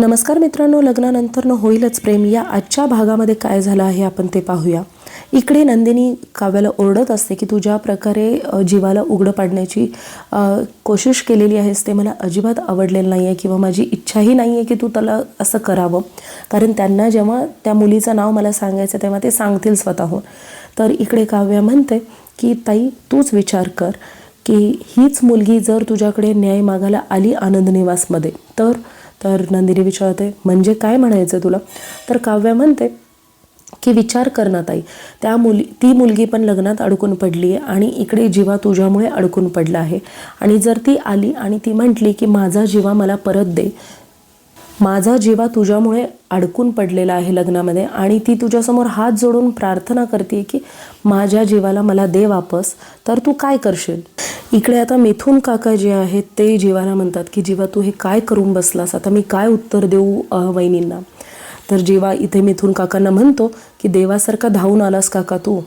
नमस्कार मित्रांनो लग्नानंतर न होईलच प्रेम. या आजच्या भागामध्ये काय झालं आहे आपण ते पाहूया. इकडे नंदिनी काव्याला ओरडत असते की तू ज्या प्रकारे जीवाला उघडं पाडण्याची कोशिश केलेली आहेस ते मला अजिबात आवडलेलं नाही आहे किंवा माझी इच्छाही नाही आहे की तू त्याला असं करावं. कारण त्यांना जेव्हा त्या मुलीचं नाव मला सांगायचं तेव्हा ते सांगतील स्वतःहून. तर इकडे काव्या म्हणते की ताई तूच विचार कर की हीच मुलगी जर तुझ्याकडे न्याय मागायला आली आनंद निवासमध्ये तर तर नंदिनी विचारते म्हणजे काय म्हणायचं तुला? तर काव्या म्हणते की विचार कर ना ताई त्या मुली ती मुलगी पण लग्नात अडकून पडली आहे आणि इकडे जीवा तुझ्यामुळे अडकून पडला आहे. आणि जर ती आली आणि ती म्हटली की माझा जीवा मला परत दे माझा जीवा तुझ्यामुळे अडकून पडलेला आहे लग्नामध्ये आणि ती तुझ्यासमोर हात जोडून प्रार्थना करते की माझ्या जीवाला मला दे वापस. तर तू काय करशील? इकडे आता मिथून काका जे आहेत ते जीवाला म्हणतात की जीवा तू हे काय करून बसलास? आता मी काय उत्तर देऊ वहिनींना? तर जीवा इथे मिथून काकांना म्हणतो की देवासारखा धावून आलास काका तू.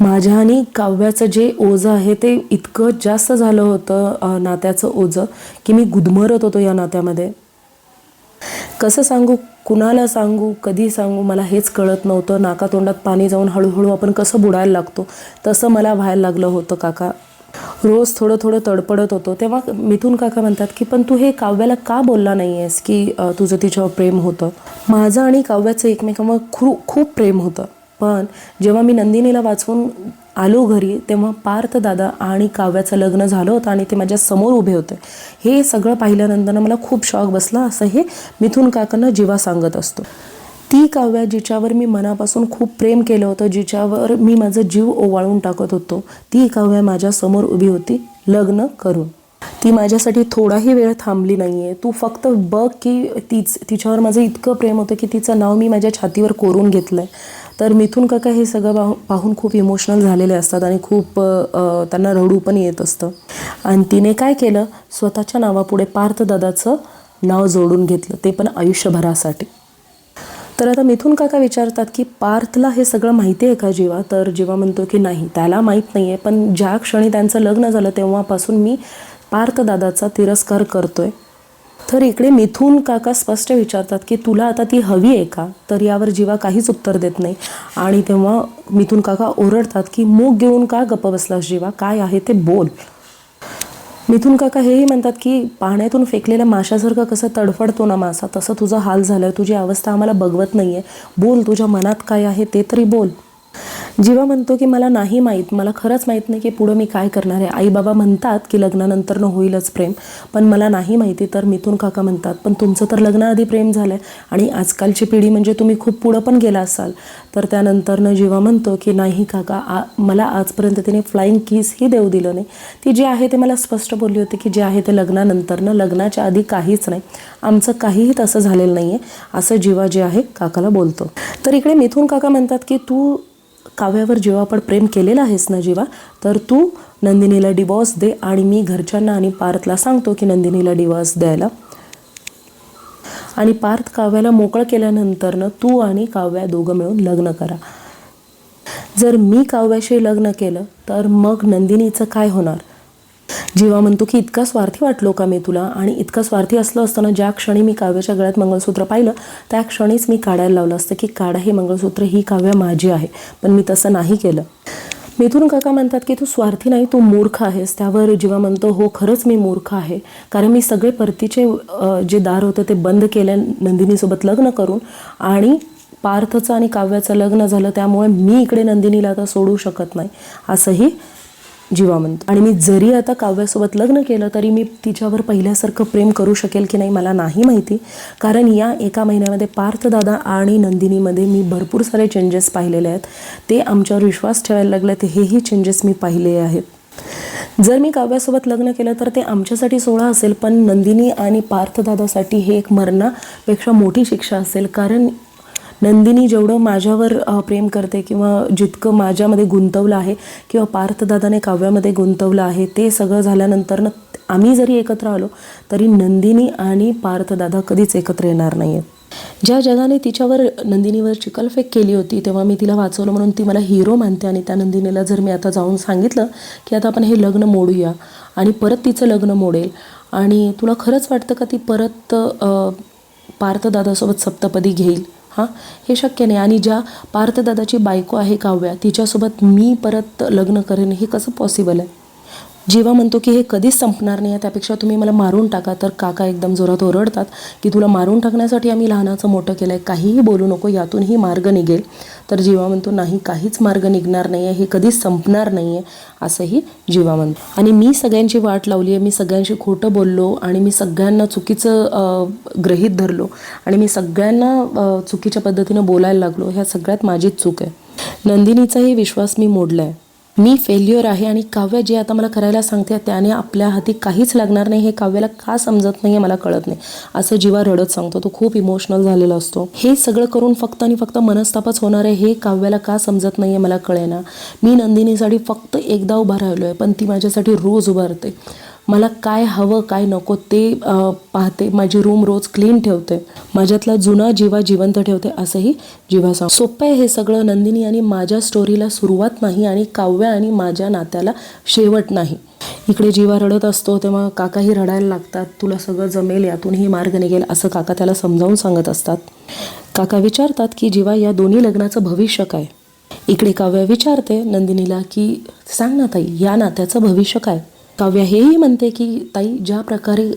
माझ्या आणि काव्याचं जे ओझं आहे ते इतकं जास्त झालं होतं नात्याचं ओझं की मी गुदमरत होतो या नात्यामध्ये. कसं सांगू कुणाला सांगू कधी सांगू मला हेच कळत नव्हतं. नाकातोंडात पाणी जाऊन हळूहळू आपण कसं बुडायला लागतो तसं मला व्हायला लागलं होतं काका. रोज थोडं थोडं तडपडत होतो. तेव्हा मिथून काका म्हणतात की पण तू हे काव्याला का बोलला नाही आहेस की तुझं तिच्यावर प्रेम होतं? माझं आणि काव्याचं एकमेकांवर खूप खूप प्रेम होतं. पण जेव्हा मी नंदिनीला वाचवून आलो घरी तेव्हा पार्थ दादा आणि काव्याचं लग्न झालं होतं आणि ते माझ्यासमोर उभे होते. हे सगळं पाहिल्यानंतर मला खूप शॉक बसला. असं हे मिथून काकांना जीवा सांगत असतो. ती काव्या जिच्यावर मी मनापासून खूप प्रेम केलं होतं जिच्यावर मी माझा जीव ओवाळून टाकत होतो ती काव्या माझ्यासमोर उभी होती. लग्न करून. ती माझ्यासाठी थोडाही वेळ थांबली नाही आहे तू फक्त बघ की तीच तिच्यावर माझं इतकं प्रेम होतं की तिचं नाव मी माझ्या छातीवर कोरून घेतलं आहे तर मिथून काका हे सगळं पाहून पाहून खूप इमोशनल झालेले असतात आणि खूप त्यांना रडू पण येत असतं. आणि तिने काय केलं? स्वतःच्या नावापुढे पार्थदादाचं नाव जोडून घेतलं ते पण आयुष्यभरासाठी. तर आता मिथून काका विचारतात की पार्थला हे सगळं माहिती आहे का जीवा? तर जीवा म्हणतो की नाही त्याला माहीत नाही आहे पण ज्या क्षणी त्यांचं लग्न झालं तेव्हापासून मी पार्थदादाचा तिरस्कार करतो आहे तर इकडे मिथून काका स्पष्ट विचारतात की तुला आता ती हवी आहे का? तर यावर जीवा काहीच उत्तर देत नाही. आणि तेव्हा मिथून काका ओरडतात की मूग घेऊन का गप्प बसलास जीवा? काय आहे ते बोल. मिथून काका हेही म्हणतात की पाण्यातून फेकलेल्या माशासारखं कसं तडफडतो ना मासा? तसं तुझा हाल झालं तुझी अवस्था आम्हाला बघवत नाही आहे बोल तुझ्या मनात काय आहे ते तरी बोल. जीवा म्हणतो की मला नाही माहीत मला खरंच माहीत नाही की पुढं मी काय करणार आहे. आई बाबा म्हणतात की लग्नानंतर होईलच प्रेम पण मला नाही माहिती तर मिथून काका म्हणतात पण तुमचं तर लग्नाआधी प्रेम झालं आहे आणि आजकालची पिढी म्हणजे तुम्ही खूप पुढं पण गेला असाल. तर त्यानंतरनं जीवा म्हणतो की नाही काका आ मला आजपर्यंत तिने फ्लाईंग किस ही देऊ दिलं नाही. ती जे आहे ते मला स्पष्ट बोलली होती की जे आहे ते लग्नानंतरनं लग्नाच्या आधी काहीच नाही. आमचं काहीही तसं झालेलं नाही आहे असं जीवा जे आहे काकाला बोलतो. तर इकडे मिथून काका म्हणतात की तू काव्यावर जेव्हा आपण प्रेम केलेलं आहेस ना जीवा तर तू नंदिनीला डिवॉर्स दे आणि मी घरच्यांना आणि पार्थला सांगतो की नंदिनीला डिवॉर्स द्यायला. आणि पार्थ काव्याला मोकळं केल्यानंतरनं तू आणि काव्या दोघं मिळून लग्न करा. जर मी काव्याशी लग्न केलं तर मग नंदिनीचं काय होणार? जीवा म्हणतो की इतका स्वार्थी वाटलो का मी तुला? आणि इतका स्वार्थी असलं असताना ज्या क्षणी मी काव्याच्या गळ्यात मंगळसूत्र पाहिलं त्या क्षणीच मी काढायला लावलं असतं की काढा हे मंगळसूत्र ही काव्य माझी आहे पण मी तसं नाही केलं. मिथून काका म्हणतात की तू स्वार्थी नाही तू मूर्ख आहेस. त्यावर जीवा म्हणतो हो खरंच मी मूर्ख आहे. कारण मी सगळे परतीचे जे दार होते ते बंद केले नंदिनीसोबत लग्न करून. आणि पार्थचं आणि काव्याचं लग्न झालं त्यामुळे मी इकडे नंदिनीला आता सोडू शकत नाही. असंही जीवा म्हणतो आणि मी जरी आता काव्यासोबत लग्न केलं तरी मी तिच्यावर पहिल्यासारखं प्रेम करू शकेल की नाही मला नाही माहिती. कारण या एका महिन्यामध्ये पार्थदादा आणि नंदिनीमध्ये मी भरपूर सारे चेंजेस पाहिलेले आहेत. ते आमच्यावर विश्वास ठेवायला लागले हेही चेंजेस मी पाहिले आहेत. जर मी काव्यासोबत लग्न केलं तर ते आमच्यासाठी सोहळा असेल पण नंदिनी आणि पार्थदादासाठी हे एक मरणापेक्षा मोठी शिक्षा असेल. कारण नंदिनी जेवढं माझ्यावर प्रेम करते किंवा जितकं माझ्यामध्ये गुंतवलं आहे किंवा पार्थदादाने काव्यामध्ये गुंतवलं आहे ते सगळं झाल्यानंतरनं आम्ही जरी एकत्र आलो तरी नंदिनी आणि पार्थदादा कधीच एकत्र येणार नाही आहेत ज्या जगाने तिच्यावर नंदिनीवर चिकलफेक केली होती तेव्हा मी तिला वाचवलं म्हणून ती मला हिरो मानते आणि त्या नंदिनीला जर मी आता जाऊन सांगितलं की आता आपण हे लग्न मोडूया आणि परत तिचं लग्न मोडेल आणि तुला खरंच वाटतं का ती परत पार्थदादासोबत सप्तपदी घेईल? हां? हे शक्य नाही. आणि ज्या पार्थदादाची बायको आहे काव्या तिच्यासोबत मी परत लग्न करेन हे कसं पॉसिबल आहे? जेव्हा म्हणतो की हे कधीच संपणार नाही आहे त्यापेक्षा तुम्ही मला मारून टाका. तर काका एकदम जोरात ओरडतात की तुला मारून टाकण्यासाठी आम्ही लहानाचं मोठं केलं आहे काहीही बोलू नको यातूनही मार्ग निघेल. तर जीवा म्हणतो नाही काहीच मार्ग निघणार नाही आहे हे कधीच संपणार नाही आहे असंही जीवा म्हणतो. आणि मी सगळ्यांची वाट लावली आहे मी सगळ्यांशी खोटं बोललो आणि मी सगळ्यांना चुकीचं ग्रहित धरलो आणि मी सगळ्यांना चुकीच्या पद्धतीनं बोलायला लागलो ह्या सगळ्यात माझीच चूक आहे. नंदिनीचाही विश्वास मी मोडला आहे मी फेल्युअर आहे आणि काव्य जे आता मला करायला सांगते त्याने आपल्या हाती काहीच लागणार नाही. हे काव्याला का समजत नाही हे मला कळत नाही. असं जीवा रडत सांगतो. तो खूप इमोशनल झालेला असतो. हे सगळं करून फक्त आणि फक्त मनस्तापच होणार आहे हे काव्याला का समजत नाही आहे मला कळेना. मी नंदिनीसाठी फक्त एकदा उभा राहिलो आहे पण ती माझ्यासाठी रोज उभारते. मला काय हवं काय नको ते पाहते. माझी रूम रोज क्लीन ठेवते. माझ्यातला जुना जीवा जिवंत ठेवते असंही जीवा सांग सोपं आहे हे सगळं. नंदिनी आणि माझ्या स्टोरीला सुरुवात नाही आणि काव्य आणि माझ्या नात्याला शेवट नाही. इकडे जीवा रडत असतो तेव्हा काकाही रडायला लागतात. तुला सगळं जमेल यातूनही मार्ग निघेल असं काका त्याला समजावून सांगत असतात. काका विचारतात की जीवा या दोन्ही लग्नाचं भविष्य काय? इकडे काव्य विचारते नंदिनीला की सांग ना ताई या नात्याचं भविष्य काय? काव्य हेही म्हणते की ताई ज्या प्रकारे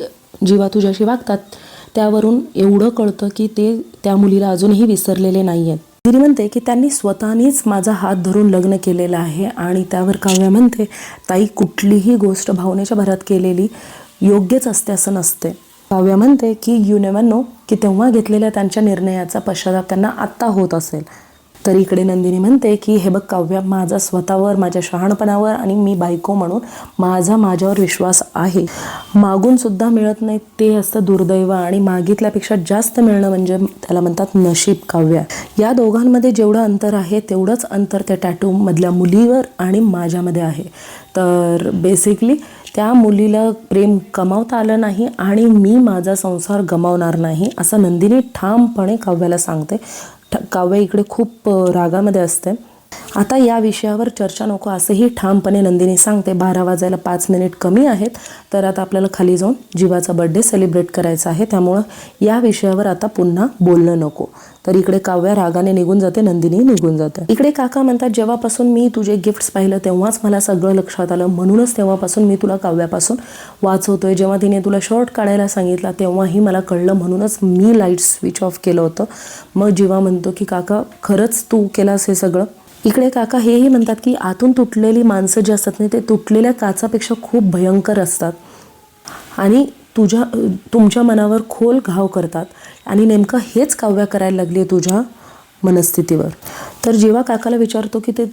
जीवा तुझ्याशी वागतात त्यावरून एवढं कळतं की ते त्या मुलीला अजूनही विसरलेले नाही आहेत तिने म्हणते की त्यांनी स्वतःनीच माझा हात धरून लग्न केलेलं आहे आणि त्यावर काव्य म्हणते ताई कुठलीही गोष्ट भावनेच्या भरात केलेली योग्यच असते असं नसते. काव्य म्हणते की यू नेवर नो की तेव्हा घेतलेल्या त्यांच्या निर्णयाचा पश्चाताप त्यांना आत्ता होत असेल. तर इकडे नंदिनी म्हणते की हे बघ काव्य माझा स्वतःवर माझ्या शहाणपणावर आणि मी बायको म्हणून माझा माझ्यावर विश्वास आहे. मागून सुद्धा मिळत नाही ते असतं दुर्दैव आणि मागितल्यापेक्षा जास्त मिळणं म्हणजे त्याला म्हणतात नशीब काव्य. या दोघांमध्ये जेवढं अंतर आहे तेवढंच अंतर त्या टॅटू मधल्या मुलीवर आणि माझ्यामध्ये आहे. तर बेसिकली त्या मुलीला प्रेम कमावता आलं नाही आणि मी माझा संसार गमावणार नाही असं नंदिनी ठामपणे काव्याला सांगते. काव्य इकडे खूप रागामध्ये असते आता या विषयावर चर्चा नको असंही ठामपणे नंदिनी सांगते. बारा वाजायला पाच मिनिट कमी आहेत तर आता आपल्याला खाली जाऊन जीवाचा बड्डे सेलिब्रेट करायचा आहे. त्यामुळं या विषयावर आता पुन्हा बोलणं नको. तर इकडे काव्या रागाने निघून जाते नंदिनी निघून जाते. इकडे काका म्हणतात जेव्हापासून मी तुझे गिफ्ट्स पाहिलं तेव्हाच मला सगळं लक्षात आलं. म्हणूनच तेव्हापासून मी तुला काव्यापासून वाचवतोय. जेव्हा तिने तुला शॉर्ट काढायला सांगितला तेव्हाही मला कळलं. म्हणूनच मी लाइट स्विच ऑफ केलं होतं. मग जीवा म्हणतो की काका खरंच तू केलास हे सगळं? इकडे काका हेही म्हणतात की आतून तुटलेली माणसं जी असतात ना ते तुटलेल्या काचापेक्षा खूप भयंकर असतात. आणि तुझ्या तुमच्या मनावर खोल घाव करतात. आणि नेमकं हेच काव्या करायला लागली आहे तुझ्या मनस्थितीवर. तर जेव्हा काकाला विचारतो की ते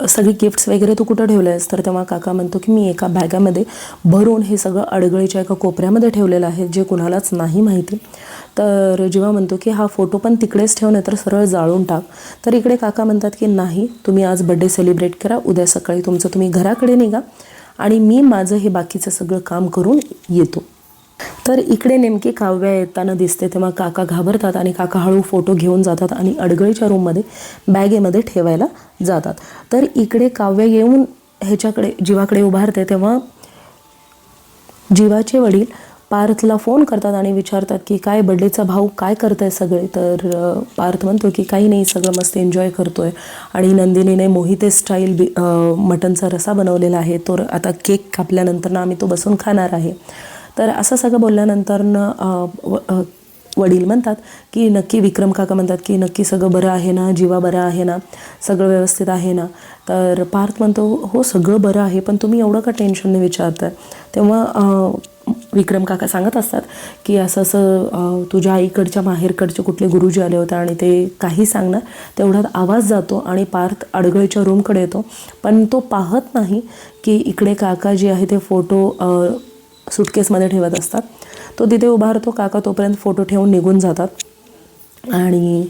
सगळी गिफ्ट्स वगैरे तू कुठं ठेवलं आहेस? तर तेव्हा काका म्हणतो की मी एका बॅगामध्ये भरून हे सगळं अडगळीच्या एका कोपऱ्यामध्ये ठेवलेलं आहे जे कुणालाच नाही माहिती. तर जेव्हा म्हणतो की हा फोटो पण तिकडेच ठेव नाही तर सरळ जाळून टाक. तर इकडे काका म्हणतात की नाही तुम्ही आज बड्डे सेलिब्रेट करा उद्या सकाळी तुमचं तुम्ही घराकडे निघा आणि मी माझं हे बाकीचं सगळं काम करून येतो. तर इकडे नेमकी काव्या येताना दिसते. तेव्हा काका घाबरतात आणि काका हळू फोटो घेऊन जातात आणि अडगळीच्या रूममध्ये बॅगेमध्ये ठेवायला जातात. तर इकडे काव्य येऊन ह्याच्याकडे जीवाकडे उभारते. तेव्हा जीवाचे वडील पार्थला फोन करतात आणि विचारतात की काय बड्डेचा भाऊ? काय करताय सगळे? तर पार्थ म्हणतो की काही नाही सगळं मस्त एन्जॉय करतोय. आणि नंदिनीने मोहिते स्टाईल बी मटनचा रसा बनवलेला आहे. तो आता केक कापल्यानंतर ना आम्ही तो बसून खाणार आहे. तर असं सगळं बोलल्यानंतर वडील म्हणतात की नक्की विक्रम काका म्हणतात की नक्की सगळं बरं आहे ना जीवा बरं आहे ना सगळं व्यवस्थित आहे ना. तर पार्थ म्हणतो हो सगळं बरं आहे पण तुम्ही एवढं का टेन्शनने विचारताय? तेव्हा विक्रम काका सांगत असतात की असं असं तुझ्या आईकडच्या माहेरकडचे कुठले गुरुजी आले होते आणि ते काही सांगणार तेवढ्यात आवाज जातो आणि पार्थ अडगळीच्या रूमकडे येतो. पण तो पाहत नाही की इकडे काका जे आहे ते फोटो सुटकेसमध्ये ठेवत असतात. तो तिथे उभारतो काका तोपर्यंत फोटो ठेवून निघून जातात. आणि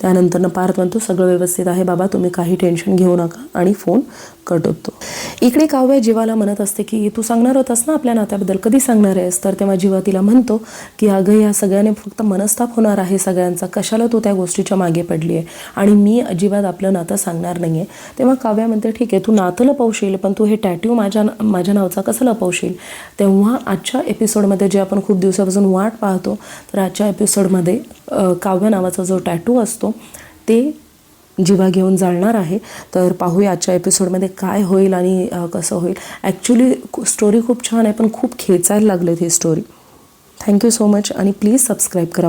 त्यानंतरनं पार्थ म्हणतो सगळं व्यवस्थित आहे बाबा तुम्ही काही टेन्शन घेऊ नका. आणि फोन कट होतो. इकडे काव्या जीवाला म्हणत असते की तू सांगणार होतास ना आपल्या नात्याबद्दल कधी सांगणार आहेस? तर तेव्हा जीवा तिला म्हणतो की अगं या सगळ्याने फक्त मनस्ताप होणार आहे सगळ्यांचा. कशाला तू त्या गोष्टीच्या मागे पडली आहे आणि मी अजिबात आपलं नातं सांगणार नाही आहे तेव्हा काव्या म्हणते ठीक आहे तू नातं लपवशील पण तू हे टॅट्यू माझ्या माझ्या नावचा कसं लपवशील? तेव्हा आजच्या एपिसोडमध्ये जे आपण खूप दिवसापासून वाट पाहतो तर आजच्या एपिसोडमध्ये काव्य नावाचा जो टॅटू असतो ते जीवा घेऊन जाणार आहे. तर पाहूया आजच्या एपिसोडमध्ये काय होईल आणि कसं होईल. ॲक्च्युली स्टोरी खूप छान आहे पण खूप खेचायला लागलेत ही story thank you so much आणि प्लीज सबस्क्राईब करा.